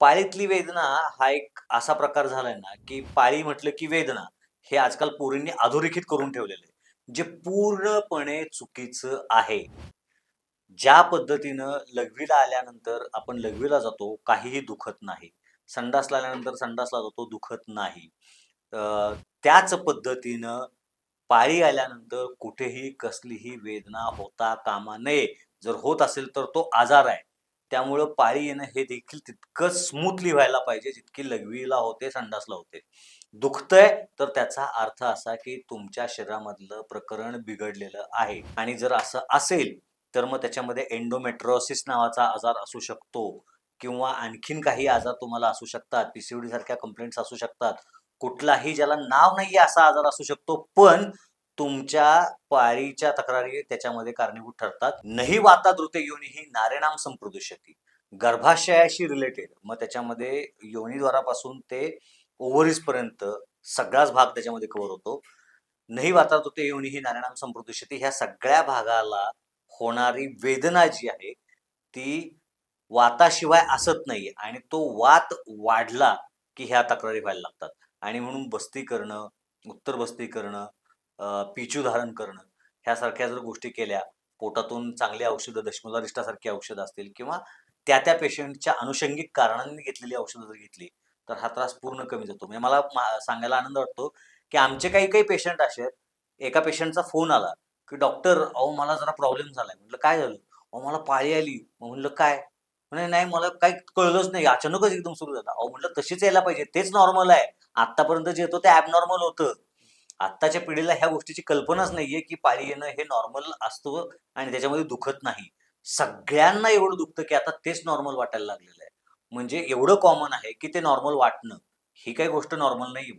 पाळीतली वेदना हा एक असा प्रकार झालाय ना, की पाळी म्हटलं की वेदना हे आजकाल पोरींनी अधोरेखित करून ठेवलेलं आहे. जे पूर्णपणे चुकीचं आहे. ज्या पद्धतीनं लघवीला आल्यानंतर आपण लघवीला जातो, काहीही दुखत नाही. संडासला आल्यानंतर संडासला जातो, दुखत नाही. त्याच पद्धतीनं पाळी आल्यानंतर कुठेही कसलीही वेदना होता कामा नये. जर होत असेल तर तो आजार आहे. त्यामुळं पाळी येणं हे देखील तितकं स्मूथली व्हायला पाहिजे, जितकी लघवीला होते, संडासला होते. दुखतंय तर त्याचा अर्थ असा, की तुमच्या शरीरामधलं प्रकरण बिघडलेलं आहे आणि जर असं असेल, तर मग त्याच्यामध्ये एन्डोमेट्रोसिस नावाचा आजार असू शकतो किंवा आणखीन काही आजार तुम्हाला असू शकतात. पीसीओडी सारख्या कंप्लेंट्स असू शकतात. कुठलाही ज्याला नाव नाहीये असा आजार असू शकतो. पण तुमच्या पारीच्या तक्रारी त्याच्यामध्ये कारणीभूत ठरतात. नाही वाता द्रुते ही नारेणाम संप्रदूषती गर्भाशयाशी रिलेटेड मग त्याच्यामध्ये योनीद्वारापासून ते ओव्हरीज पर्यंत सगळाच भाग त्याच्यामध्ये कव्हर होतो. नाही वाता द्रुते ही नारेणाम संप्रदूषती ह्या सगळ्या भागाला होणारी वेदना जी आहे, ती वाताशिवाय असत नाहीये आणि तो वात वाढला, की ह्या तक्रारी व्हायला लागतात आणि म्हणून बस्ती करणं, उत्तर बस्ती करणं, पिचू धारण करणं ह्यासारख्या जर गोष्टी केल्या, पोटातून चांगली औषधं दशमूलारिष्टासारखी औषधं असतील किंवा त्या-त्या पेशंटच्या अनुषंगिक कारणांनी घेतलेली औषधं जर घेतली, तर हा त्रास पूर्ण कमी जातो. म्हणजे मला सांगायला आनंद वाटतो, की आमचे काही-काही पेशंट असे आहेत, एका पेशंटचा फोन आला, की "डॉक्टर अहो मला जरा प्रॉब्लेम झालाय." म्हटलं, "काय झालं?" "अहो मला पाळी आली." मग म्हटलं, "काय?" म्हणे, "नाही मला काही कळलंच नाही. अचानकच एकदम सुरू झालं." अहो म्हटलं, "तशीच यायला पाहिजे. तेच नॉर्मल आहे. आतापर्यंत जे येतं ते ॲबनॉर्मल होतं." आत्ताच्या पिढीला ह्या गोष्टीची कल्पनाच नाहीये, की पाळी येणं हे नॉर्मल असतं आणि त्याच्यामध्ये दुखत नाही. सगळ्यांना एवढं दुखतं, की आता तेच नॉर्मल वाटायला लागलेलं आहे. म्हणजे एवढं कॉमन आहे, की ते नॉर्मल वाटणं. ही काही गोष्ट नॉर्मल नाहीये